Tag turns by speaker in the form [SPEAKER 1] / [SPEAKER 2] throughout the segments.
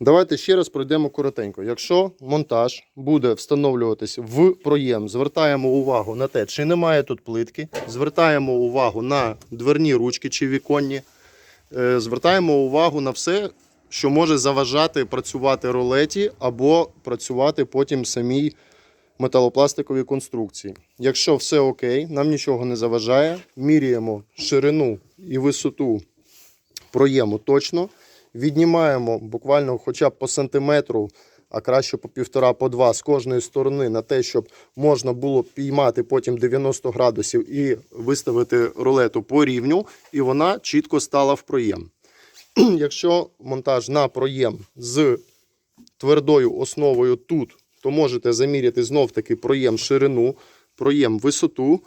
[SPEAKER 1] Давайте ще раз пройдемо коротенько. Якщо монтаж буде встановлюватись в проєм, звертаємо увагу на те, чи немає тут плитки, звертаємо увагу на дверні ручки чи віконні, е, звертаємо увагу на все, що може заважати працювати рулеті або працювати потім самій металопластиковій конструкції. Якщо все окей, нам нічого не заважає, міряємо ширину і висоту проєму точно, віднімаємо буквально хоча б по сантиметру, а краще по півтора, по два з кожної сторони на те, щоб можна було піймати потім 90 градусів і виставити рулету по рівню, і вона чітко стала в проєм. Якщо монтаж на проєм з твердою основою тут, то можете заміряти знов-таки проєм ширину, проєм висоту,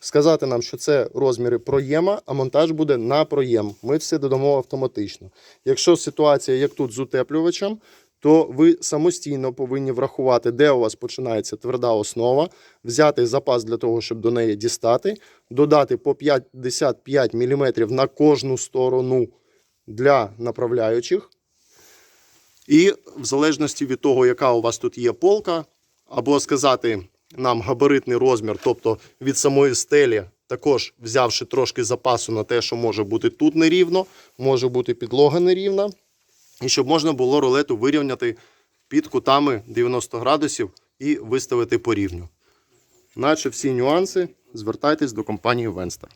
[SPEAKER 1] сказати нам, що це розміри проєма, а монтаж буде на проєм. Ми все додамо автоматично. Якщо ситуація, як тут з утеплювачем, то ви самостійно повинні врахувати, де у вас починається тверда основа, взяти запас для того, щоб до неї дістати, додати по 55 мм на кожну сторону для направляючих. І в залежності від того, яка у вас тут є полка, або сказати нам габаритний розмір, тобто від самої стелі, також взявши трошки запасу на те, що може бути тут нерівно, може бути підлога нерівна, і щоб можна було рулету вирівняти під кутами 90 градусів і виставити по рівню. Наче всі нюанси звертайтесь до компанії Венстер.